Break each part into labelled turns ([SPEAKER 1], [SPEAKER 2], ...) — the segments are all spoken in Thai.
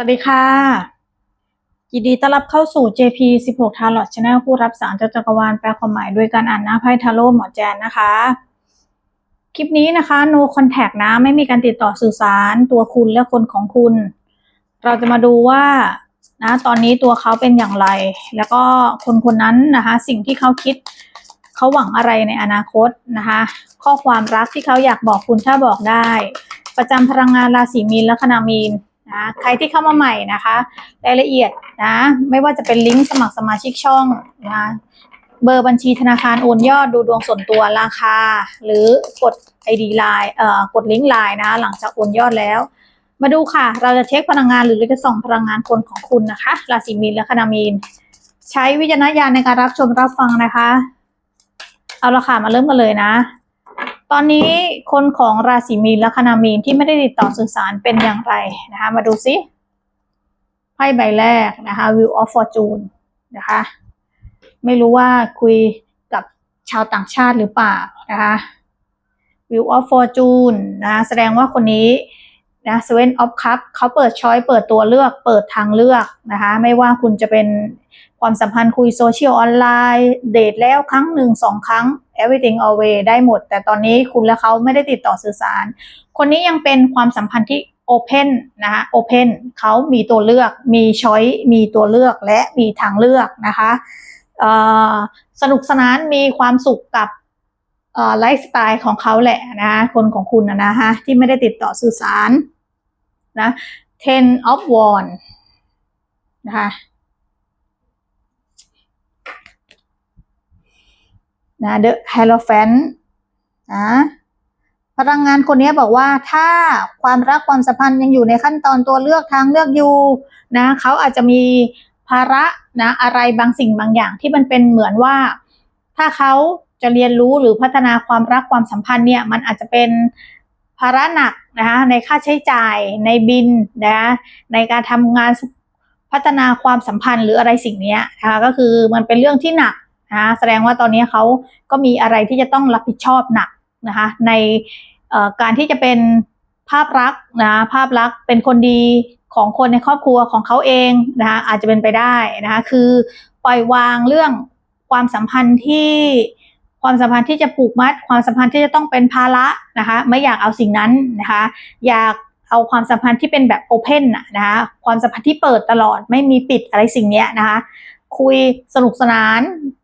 [SPEAKER 1] วัสดีค่ะ ยินดีต้อนรับเข้าสู่ JP 16 Tarot Channel ผู้รับสารจากจักรวาลแปลความหมายด้วยการอ่านหน้าไพ่ทาโร่หมอแจนนะคะ คลิปนี้นะคะ no contact นะ ไม่มีการติดต่อสื่อสารตัวคุณและคนของคุณ เราจะมาดูว่านะตอนนี้ตัวเขาเป็นอย่างไร แล้วก็คนคนนั้นนะคะ สิ่งที่เขาคิดเขาหวังอะไรในอนาคตนะคะ ข้อความรักที่เขาอยากบอกคุณถ้าบอกได้ ประจำพลังงานราศีมีนและคนามีน นะใครที่เข้ามาใหม่นะคะรายละเอียดนะไม่ว่าจะเป็นลิงก์สมัครสมาชิกช่องนะเบอร์บัญชีธนาคารโอนยอดดูดวงส่วนตัวราคา หรือกด ID ไลน์เอ่อกดลิงก์ไลน์นะ หลังจากโอนยอดแล้ว มาดูค่ะ เราจะเช็คพลังงานหรือเราจะส่องพลังงานคนของคุณนะคะราศีมีนและคนามีน ใช้วิจารณญาณในการรับชมรับฟังนะคะ เอาละค่ะมาเริ่มกันเลยนะ ตอนนี้คนของราศีมีนและคนามีนที่ไม่ได้ติดต่อสื่อสารเป็นอย่างไรนะคะ มาดูซิไพ่ใบแรกนะคะ view of Fortune นะคะ ไม่รู้ว่าคุยกับชาวต่างชาติหรือเปล่านะคะ view of Fortune นะแสดงว่าคนนี้ นะ Seven of Cup เขาเปิดช้อยเปิดตัวเลือกเปิดทางเลือกนะคะไม่ว่าคุณจะเป็นความสัมพันธ์คุยโซเชียลออนไลน์เดทแล้วครั้งหนึ่งสองครั้ง everything away ได้หมด แต่ตอนนี้คุณและเขาไม่ได้ติดต่อสื่อสาร คนนี้ยังเป็นความสัมพันธ์ที่ open นะคะ open เขามีตัวเลือกมีช้อยมีตัวเลือกและมีทางเลือกนะคะสนุกสนานมีความสุขกับไลฟ์สไตล์ของเขาแหละนะคะคนของคุณนะนะคะที่ไม่ได้ติดต่อสื่อสาร นะ ten of wand นะคะนะ The Hierophant นะพลังงานคนนี้บอกว่าถ้าความรักความสัมพันธ์ยังอยู่ในขั้นตอนตัวเลือกทางเลือกอยู่นะเขาอาจจะมีภาระนะอะไรบางสิ่งบางอย่างที่มันเป็นเหมือนว่า ถ้าเขาจะเรียนรู้หรือพัฒนาความรักความสัมพันธ์เนี่ยมันอาจจะเป็น ภาระหนักนะคะในค่าใช้จ่ายในบินนะะในการทำงานพัฒนาความสัมพันธ์หรืออะไรสิ่งนี้นะคะก็คือมันเป็นเรื่องที่หนักนะะแสดงว่าตอนนี้เขาก็มีอะไรที่จะต้องรับผิดชอบหนักนะคะในการที่จะเป็นภาพลักษณ์นะภาพลักษณ์เป็นคนดีของคนในครอบครัวของเขาเองนะคะอาจจะเป็นไปได้นะคะคือปล่อยวางเรื่องความสัมพันธ์ที่ ความสัมพันธ์ที่จะผูกมัด ความสัมพันธ์ที่จะต้องเป็นภาระนะคะ ไม่อยากเอาสิ่งนั้นนะคะ อยากเอาความสัมพันธ์ที่เป็นแบบโอเพนนะคะความสัมพันธ์ที่เปิดตลอดไม่มีปิดอะไรสิ่งนี้นะคะ คุยสนุกสนาน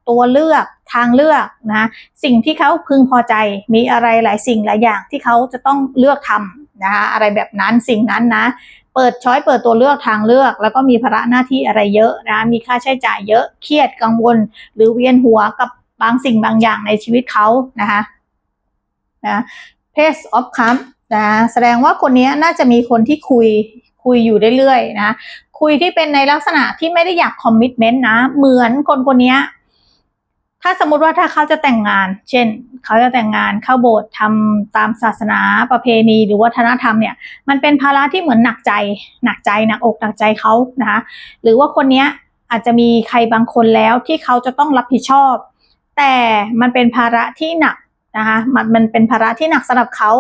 [SPEAKER 1] ตัวเลือกทางเลือกนะสิ่งที่เขาพึงพอใจมีอะไรหลายสิ่งหลายอย่างที่เขาจะต้องเลือกทำนะคะอะไรแบบนั้นสิ่งนั้นนะ เปิดช้อยเปิดตัวเลือกทางเลือก แล้วก็มีภาระหน้าที่อะไรเยอะนะมีค่าใช้จ่ายเยอะเครียดกังวล หรือเวียนหัวกับ บางสิ่งบางอย่างในชีวิตเขานะคะนะ Page of Cups นะแสดงว่าคนนี้น่าจะมีคนที่คุยคุยอยู่เรื่อยๆนะคุยที่เป็นในลักษณะที่ไม่ได้อยากคอมมิชเมนต์นะเหมือนคนคนนี้ถ้าสมมุติว่าถ้าเขาจะแต่งงาน เช่น เขาจะแต่งงานเข้าโบสถ์ทำตามศาสนาประเพณีหรือวัฒนธรรมเนี่ย มันเป็นภาระที่เหมือนหนักใจ หนักใจหนักอกหนักใจเขานะคะหรือว่าคนนี้อาจจะมีใครบางคนแล้วที่เขาจะต้องรับผิดชอบ แต่มันเป็นภาระที่หนักนะคะมันมันเป็นภาระที่หนักสำหรับเขา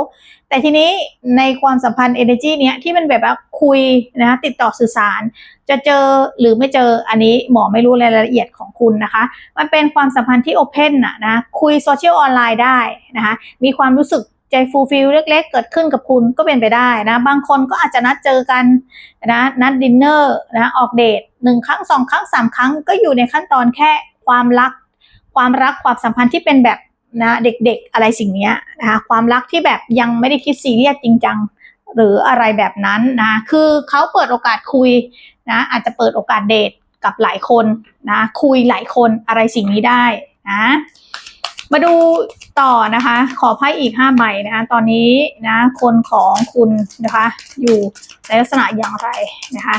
[SPEAKER 1] แต่ทีนี้ในความสัมพันธ์ energy เนี้ยที่มันแบบว่าคุยนะคะติดต่อสื่อสาร จะเจอหรือไม่เจออันนี้หมอไม่รู้รายละเอียดของคุณนะคะ มันเป็นความสัมพันธ์ที่โอเพนนะนะคุยโซเชียลออนไลน์ได้นะคะมีความรู้สึกใจฟูลฟิลเล็กๆ เกิดขึ้นกับคุณก็เป็นไปได้นะ บางคนก็อาจจะนัดเจอกันนะนัดดินเนอร์นะออกเดทหนึ่งครั้งสองครั้งสามครั้งก็อยู่ในขั้นตอนแค่ความรัก ความรักความสัมพันธ์ที่เป็นแบบนะเด็กๆอะไรสิ่งนี้นะคะความรักที่แบบยังไม่ได้คิดซีเรียสจริงจังหรืออะไรแบบนั้นนะคือเขาเปิดโอกาสคุยนะอาจจะเปิดโอกาสเดทกับหลายคนนะคุยหลายคนอะไรสิ่งนี้ได้นะมาดูต่อนะคะ ขอไพ่อีกห้าใบนะคะตอนนี้นะคนของคุณนะคะ อยู่ในลักษณะอย่างไรนะคะ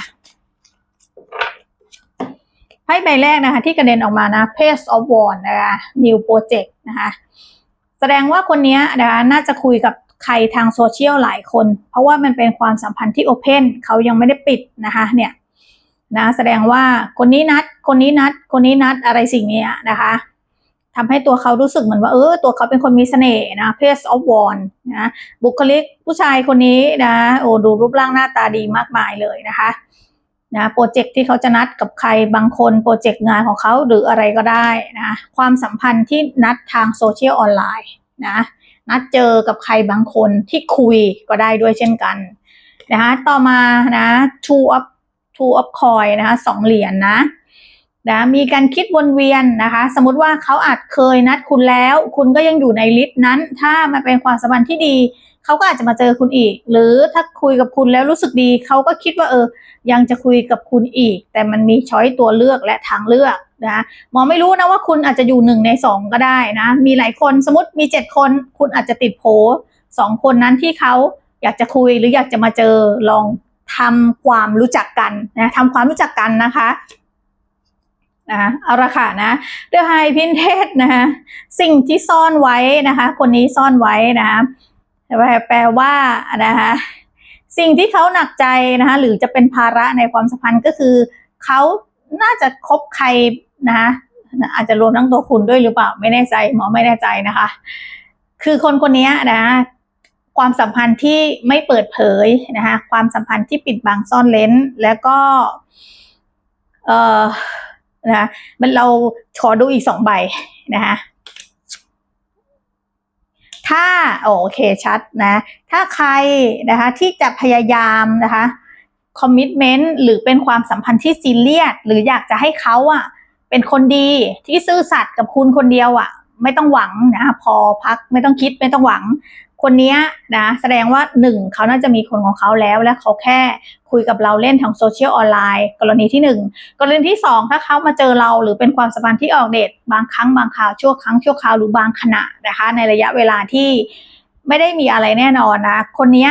[SPEAKER 1] ไพ่ใบแรกนะคะที่กระเด็นออกมานะ Page of w a n d นะคะ New Project นะคะแสดงว่าคนนี้นะคะน่าจะคุยกับใครทางโซเชียลหลายคน เพราะว่ามันเป็นความสัมพันธ์ที่โอเพนเขายังไม่ได้ปิดนะคะเนี่ยนะแสดงว่าคนนี้นัด คนนี้นัด คนนี้นัดอะไรสิ่งนี้นะคะทำให้ตัวเขารู้สึกเหมือนว่าเออตัวเขาเป็นคนมีเสน่ห์นะ Page of w a n d นะบุคลิกผู้ชายคนนี้นะโอ้ดูรูปร่างหน้าตาดีมากมายเลยนะคะ นะโปรเจกต์ที่เขาจะนัดกับใครบางคนโปรเจกต์งานของเขาหรืออะไรก็ได้นะความสัมพันธ์ที่นัดทางโซเชียลออนไลน์นะนัดเจอกับใครบางคนที่คุยก็ได้ด้วยเช่นกันนะคะต่อมานะ two of two of coin นะคะสองเหรียญนะนะมีการคิดวนเวียนนะคะ สมมติว่าเขาอาจเคยนัดคุณแล้ว คุณก็ยังอยู่ในลิสต์นั้น ถ้ามันเป็นความสัมพันธ์ที่ดี เขาก็อาจจะมาเจอคุณอีก หรือถ้าคุยกับคุณแล้วรู้สึกดีเขาก็คิดว่าเออ ยังจะคุยกับคุณอีก แต่มันมีช้อยตัวเลือกและทางเลือกนะหมอไม่รู้นะว่าคุณอาจจะอยู่หนึ่งในสองก็ได้นะ มีหลายคนสมมติมีเจ็ดคน คุณอาจจะติดโผสองคนนั้นที่เขาอยากจะคุยหรืออยากจะมาเจอลองทำความรู้จักกันนะทำความรู้จักกันนะคะนะเอาละค่ะนะเดอะไฮพินเทสนะคะสิ่งที่ซ่อนไว้นะคะ คนนี้ซ่อนไว้นะคะ แปลว่านะคะสิ่งที่เขาหนักใจนะคะหรือจะเป็นภาระในความสัมพันธ์ก็คือเขาน่าจะคบใครนะคะอาจจะรวมทั้งตัวคุณด้วยหรือเปล่าไม่แน่ใจหมอไม่แน่ใจนะคะ คือคนคนนี้นะความสัมพันธ์ที่ไม่เปิดเผยนะคะความสัมพันธ์ที่ปิดบังซ่อนเลนแล้วก็เออนะมันเราขอดูอีกสองใบนะคะ ถ้าโอเคชัดนะ ถ้าใครนะคะที่จะพยายามนะคะคอมมิชเมนต์หรือเป็นความสัมพันธ์ที่ซีเรียสหรืออยากจะให้เขาอะเป็นคนดีที่ซื่อสัตย์กับคุณคนเดียวอะ ไม่ต้องหวังนะพอพักไม่ต้องคิดไม่ต้องหวัง คนนี้นะแสดงว่าหนึ่งเขาน่าจะมีคนของเขาแล้วและเขาแค่คุยกับเราเล่นทางโซเชียลออนไลน์กรณีที่หนึ่งกรณีที่สองถ้าเขามาเจอเราหรือเป็นความสัมพันธ์ที่ออกเดทบางครั้งบางคราวชั่วครั้งชั่วคราวหรือบางขณะนะคะ ในระยะเวลาที่ไม่ได้มีอะไรแน่นอนนะ คนนี้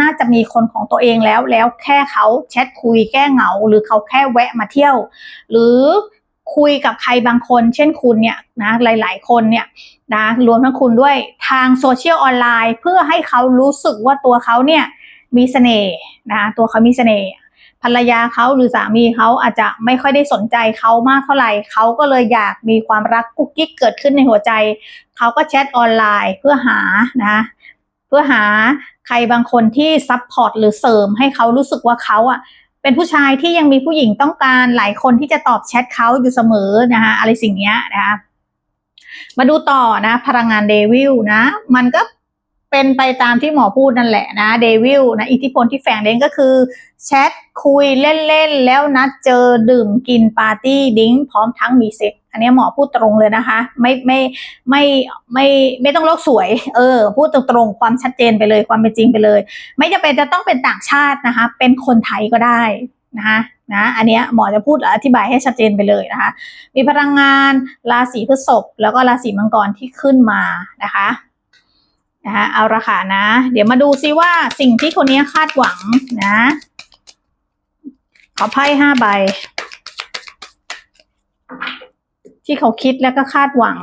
[SPEAKER 1] น่าจะมีคนของตัวเองแล้วแล้วแค่เขาแชทคุยแก้เหงา หรือเขาแค่แวะมาเที่ยว หรือ คุยกับใครบางคน เช่นคุณเนี่ยนะหลาย ๆ คนเนี่ยนะรวมทั้งคุณด้วยทางโซเชียลออนไลน์เพื่อให้เขารู้สึกว่าตัวเขาเนี่ยมีเสน่ห์นะตัวเขามีเสน่ห์ภรรยาเขาหรือสามีเขาอาจจะไม่ค่อยได้สนใจเขามากเท่าไหร่เขาก็เลยอยากมีความรักกุ๊กกิ๊กเกิดขึ้นในหัวใจ เขาก็แชทออนไลน์เพื่อหานะเพื่อหาใครบางคนที่ซับพอร์ตหรือเสริมให้เขารู้สึกว่าเขาอะ เป็นผู้ชายที่ยังมีผู้หญิงต้องการหลายคนที่จะตอบแชทเขาอยู่เสมอนะคะอะไรสิ่งนี้นะคะมาดูต่อนะ พลังงานเดวิลนะ มันก็ เป็นไปตามที่หมอพูดนั่นแหละนะเดวิลนะอิทธิพลที่แฝงเล่นก็คือแชทคุยเล่นๆ แล้วนัดเจอดื่มกินปาร์ตี้ดิ้งพร้อมทั้งมีเซ็กอันนี้หมอพูดตรงเลยนะคะ ไม่ไม่ไม่ไม่ไม่ต้องโลกสวย เออ พูดตรงๆ ความชัดเจนไปเลยความเป็นจริงไปเลย ไม่จำเป็นจะต้องเป็นต่างชาตินะคะ เป็นคนไทยก็ได้นะคะนะอันนี้หมอจะพูดอธิบายให้ชัดเจนไปเลยนะคะ มีพลังงานราศีพฤษภแล้วก็ราศีมังกรที่ขึ้นมานะคะ นะคะเอาละค่ะนะ เดี๋ยวมาดูซิว่าสิ่งที่คนนี้คาดหวังนะ ขอไพ่ห้าใบ ที่เขาคิดแล้วก็คาดหวัง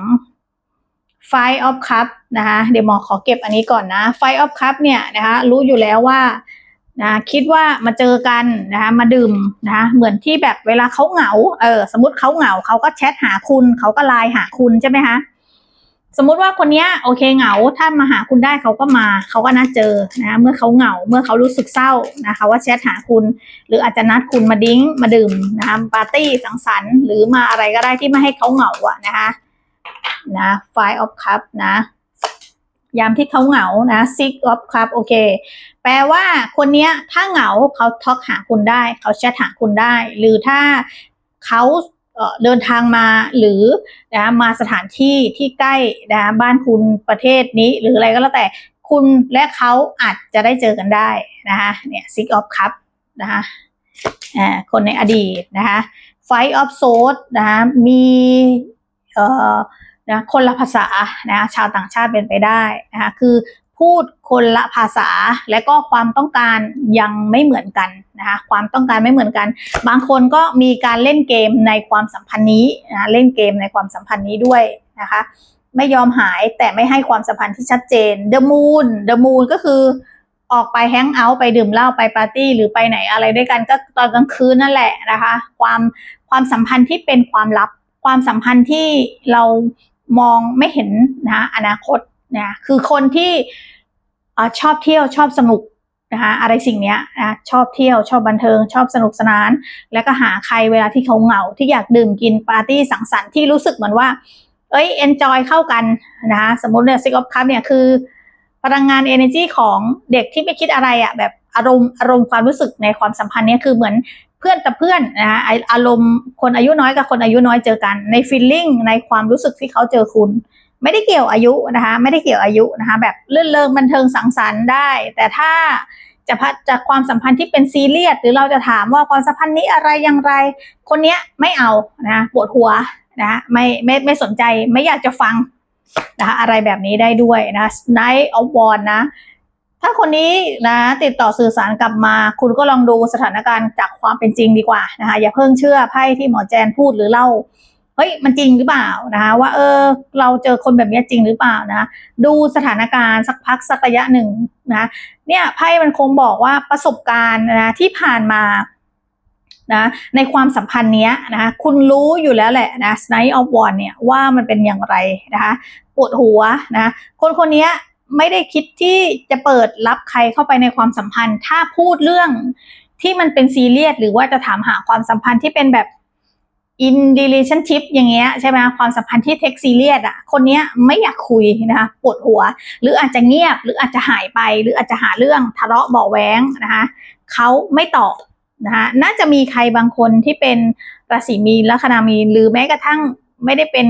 [SPEAKER 1] Five of Cup นะคะเดี๋ยวหมอขอเก็บอันนี้ก่อนนะ Five of Cup เนี่ยนะคะรู้อยู่แล้วว่านะคิดว่ามาเจอกันนะคะมาดื่มนะคะเหมือนที่แบบเวลาเขาเหงาเออสมมติเขาเหงาเขาก็แชทหาคุณเขาก็ไลน์หาคุณใช่ไหมคะ สมมุติว่าคนนี้โอเคเหงา ถ้ามาหาคุณได้เขาก็มา เขาก็นัดเจอนะเมื่อเขาเหงา เมื่อเขารู้สึกเศร้านะคะ ว่าแชทหาคุณ หรืออาจจะนัดคุณมาดิ้งมาดื่มนะคะปาร์ตี้สังสรรค์หรือมาอะไรก็ได้ที่ไม่ให้เขาเหงาอะนะคะนะ five of cup นะ ยามที่เขาเหงานะ six of cup โอเค แปลว่าคนนี้ถ้าเหงาเขาท็อกหาคุณได้ เขาแชทหาคุณได้ หรือถ้าเขา เดินทางมาหรือนะมาสถานที่ที่ใกล้นะบ้านคุณประเทศนี้ หรืออะไรก็แล้วแต่คุณและเขาอาจจะได้เจอกันได้นะคะเนี่ย six of cup นะคะอ่าคนในอดีตนะคะ five of swords นะคะมีเอ่อนะคนละภาษานะชาวต่างชาติเป็นไปได้นะคะคือ พูดคนละภาษา และก็ความต้องการยังไม่เหมือนกันนะคะความต้องการไม่เหมือนกัน บางคนก็มีการเล่นเกมในความสัมพันธ์นี้นะเล่นเกมในความสัมพันธ์นี้ด้วยนะคะ ไม่ยอมหายแต่ไม่ให้ความสัมพันธ์ที่ชัดเจน The Moon The Moon ก็คือออกไปแฮงเอาท์ไปดื่มเหล้าไปปาร์ตี้หรือไปไหนอะไรด้วยกันก็ตอนกลางคืนนั่นแหละนะคะ ความความสัมพันธ์ที่เป็นความลับ ความสัมพันธ์ที่เรามองไม่เห็นนะอนาคตนะคือคนที่ อชอบเที่ยวชอบสนุกนะคะอะไรสิ่งเนี้ยนะชอบเที่ยวชอบบันเทิง ชอบสนุกสนาน แล้วก็หาใครเวลาที่เขาเหงาที่อยากดื่มกินปาร์ตี้สังสรรค์ที่รู้สึกเหมือนว่า เอ้ย enjoy เข้ากันนะคะสมมติเนี่ย six of cups เนี่ยคือพลังงาน energy ของเด็กที่ไม่คิดอะไรอะ่ะแบบอารมณ์อารมณ์ความรู้สึกในความสัมพันธ์เนี่ยคือเหมือนเพื่อนกับเพื่อนนะคะอารมณ์คนอายุน้อยกับคนอายุน้อยเจอกัน ใน feeling ในความรู้สึกที่เขาเจอคุณ ไม่ได้เกี่ยวอายุนะคะ ไม่ได้เกี่ยวอายุนะคะ แบบเลื่อนเลิงบันเทิงสังสรรค์ได้ แต่ถ้าจะพัดจากความสัมพันธ์ที่เป็นซีเรียสหรือเราจะถามว่าความสัมพันธ์นี้อะไรอย่างไร คนเนี้ยไม่เอานะปวดหัวนะไม่ไม่ไม่สนใจไม่อยากจะฟังนะคะอะไรแบบนี้ได้ด้วยนะ Night of w a n นะ ถ้าคนนี้นะติดต่อสื่อสารกลับมา คุณก็ลองดูสถานการณ์จากความเป็นจริงดีกว่านะคะอย่าเพิ่งเชื่อไพ่ที่หมอแจนพูดหรือเล่า เฮ้ยมันจริงหรือเปล่านะคะว่าเออเราเจอคนแบบนี้จริงหรือเปล่านะดูสถานการณ์สักพักสักระยะหนึ่งนะเนี่ยไพ่มันคงบอกว่าประสบการณ์นะที่ผ่านมานะในความสัมพันธ์เนี้ยนะคะคุณรู้อยู่แล้วแหละนะ Night of w a n เนี่ยว่ามันเป็นอย่างไรนะคะปวดหัวนะคนคนนี้ไม่ได้คิดที่จะเปิดรับใครเข้าไปในความสัมพันธ์ ถ้าพูดเรื่องที่มันเป็นซีเรียสหรือว่าจะถามหาความสัมพันธ์ที่เป็นแบบ in relationship อย่างเงี้ยใช่ไหมความสัมพันธ์ที่เทคซีเรียสอะคนเนี้ยไม่อยากคุยนะคะปวดหัว หรืออาจจะเงียบหรืออาจจะหายไป หรืออาจจะหาเรื่องทะเลาะเบาะแว้งนะคะเขาไม่ตอบนะคะน่าจะมีใครบางคนที่เป็นราศีมีนลัคนามีนหรือแม้กระทั่งไม่ได้เป็น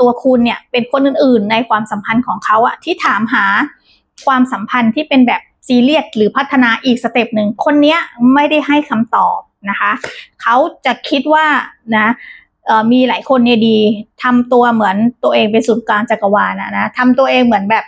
[SPEAKER 1] ตัวคุณเนี่ยเป็นคนอื่นๆ ในความสัมพันธ์ของเขาอะที่ถามหาความสัมพันธ์ที่เป็นแบบซีเรียสหรือพัฒนาอีกสเต็ปหนึ่งคนเนี้ยไม่ได้ให้คำตอบ นะคะเขาจะคิดว่านะมีหลายคนเนี่ยดีทำตัวเหมือนตัวเองเป็นศูนย์กลางจักรวาลนะนะทำตัวเองเหมือนแบบ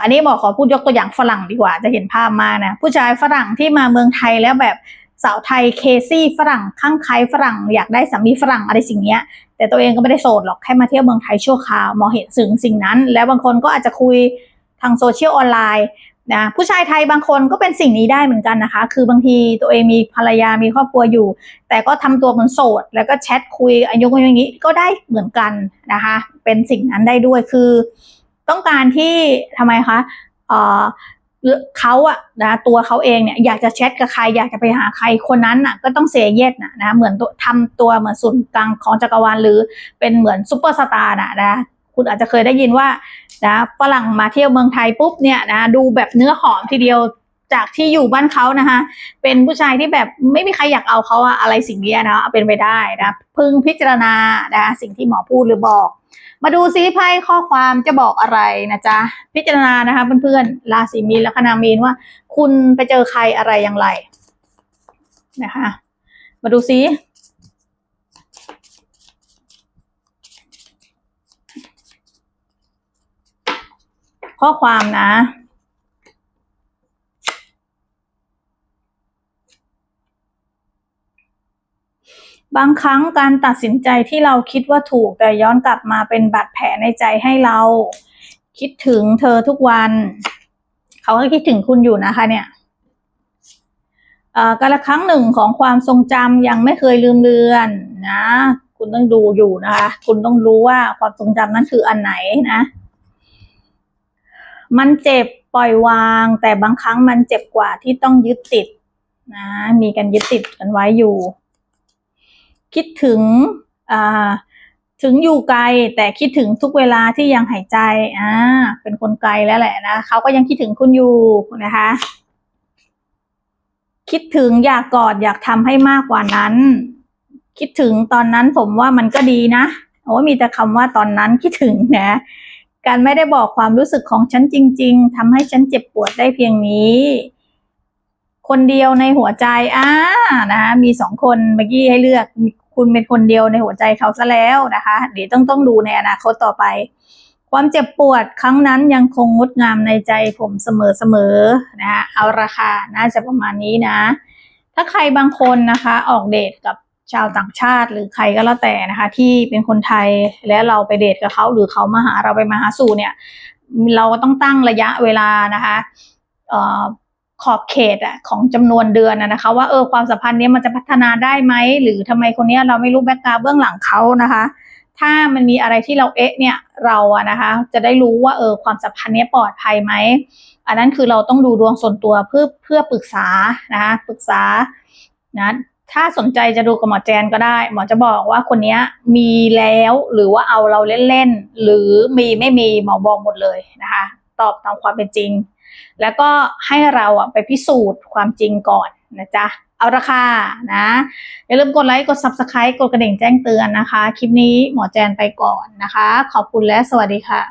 [SPEAKER 1] อันนี้หมอขอพูดยกตัวอย่างฝรั่งดีกว่า จะเห็นภาพมานะผู้ชายฝรั่งที่มาเมืองไทยแล้วแบบสาวไทยเคซี่ฝรั่งข้างใครฝรั่งอยากได้สามีฝรั่งอะไรสิ่งเนี้ย แต่ตัวเองก็ไม่ได้โสดหรอกแค่มาเที่ยวเมืองไทยชั่วคราวมองเห็นสิ่งสิ่งนั้น แล้วบางคนก็อาจจะคุยทางโซเชียลออนไลน์ นะผู้ชายไทยบางคนก็เป็นสิ่งนี้ได้เหมือนกันนะคะ คือบางทีตัวเองมีภรรยามีครอบครัวอยู่ แต่ก็ทำตัวเหมือนโสด แล้วก็แชทคุยอายุอย่างนี้ก็ได้เหมือนกันนะคะ เป็นสิ่งนั้นได้ด้วยคือ ต้องการที่ทำไมคะเออเขาอะนะตัวเขาเองเนี่ยอยากจะแชทกับใครอยากจะไปหาใครคนนั้นน่ะก็ต้องเสียเย็ดนะนะเหมือนทำตัวเหมือนศูนย์กลางของจักรวาลหรือเป็นเหมือนซุปเปอร์สตาร์นะนะ คุณอาจจะเคยได้ยินว่านะฝรั่งมาเที่ยวเมืองไทยปุ๊บเนี่ยนะดูแบบเนื้อหอมทีเดียวจากที่อยู่บ้านเขานะคะเป็นผู้ชายที่แบบไม่มีใครอยากเอาเขาอะอะไรสิ่งนี้นะเป็นไปได้นะพึงพิจารณานะสิ่งที่หมอพูดหรือบอก มาดูซิไพ่ข้อความจะบอกอะไรนะจ๊ะพิจารณานะคะเพื่อนๆราศีมีนและคณามีนว่า คุณไปเจอใครอะไรอย่างไรนะคะมาดูซิ ข้อความนะ บางครั้งการตัดสินใจที่เราคิดว่าถูกแต่ย้อนกลับมาเป็นบาดแผลในใจให้เรา คิดถึงเธอทุกวัน เขาก็คิดถึงคุณอยู่นะคะเนี่ยกาละครั้งหนึ่งของความทรงจำยังไม่เคยลืมเลือนนะ คุณต้องดูอยู่นะคะ คุณต้องรู้ว่าความทรงจำนั้นคืออันไหนนะ มันเจ็บปล่อยวาง แต่บางครั้งมันเจ็บกว่าที่ต้องยึดติดนะมีกันยึดติดกันไว้อยู่ คิดถึงอ่าถึงอยู่ไกลแต่คิดถึงทุกเวลาที่ยังหายใจอ่าเป็นคนไกลแล้วแหละนะเขาก็ยังคิดถึงคุณอยู่นะคะ คิดถึงอยากกอดอยากทำให้มากกว่านั้น คิดถึงตอนนั้นผมว่ามันก็ดีนะโอ้มีแต่คำว่าตอนนั้นคิดถึงนะ การไม่ได้บอกความรู้สึกของฉันจริง ๆทำให้ฉันเจ็บปวดได้เพียงนี้ คนเดียวในหัวใจอ่านะมีสองคนเมื่อกี้ให้เลือกคุณเป็นคนเดียวในหัวใจเขาซะแล้วนะคะเดี๋ยวต้องต้องดูในอนาคตต่อไป ความเจ็บปวดครั้งนั้นยังคงงดงามในใจผมเสมอๆนะเอาราคาน่าจะประมาณนี้นะ ถ้าใครบางคนนะคะ ออกเดทกับ ชาวต่างชาติหรือใครก็แล้วแต่นะคะ ที่เป็นคนไทยและเราไปเดทกับเขาหรือเขามาหาเราไปมาหาสู่เนี่ย เราก็ต้องตั้งระยะเวลานะคะขอบเขตอะของจำนวนเดือนนะคะ ว่าเออความสัมพันธ์นี้มันจะพัฒนาได้ไหมหรือทำไมคนนี้เราไม่รู้แบ็กกราวเบื้องหลังเขานะคะ ถ้ามันมีอะไรที่เราเอ๊ะเนี่ยเราอะนะคะ จะได้รู้ว่าเออความสัมพันธ์เนี้ยปลอดภัยไหมอันนั้นคือเราต้องดูดวงส่วนตัวเพื่อเพื่อปรึกษานะคะปรึกษานะ ถ้าสนใจจะดูกับหมอแจนก็ได้ หมอจะบอกว่าคนนี้มีแล้วหรือว่าเอาเราเล่นๆ หรือมีไม่มีหมอบอกหมดเลยนะคะ ตอบตามความเป็นจริง แล้วก็ให้เราอะไปพิสูจน์ความจริงก่อนนะจ๊ะ เอาราคานะ อย่าลืมกดไลค์ กด Subscribe กดกระดิ่งแจ้งเตือนนะคะ คลิปนี้หมอแจนไปก่อนนะคะ ขอบคุณและสวัสดีค่ะ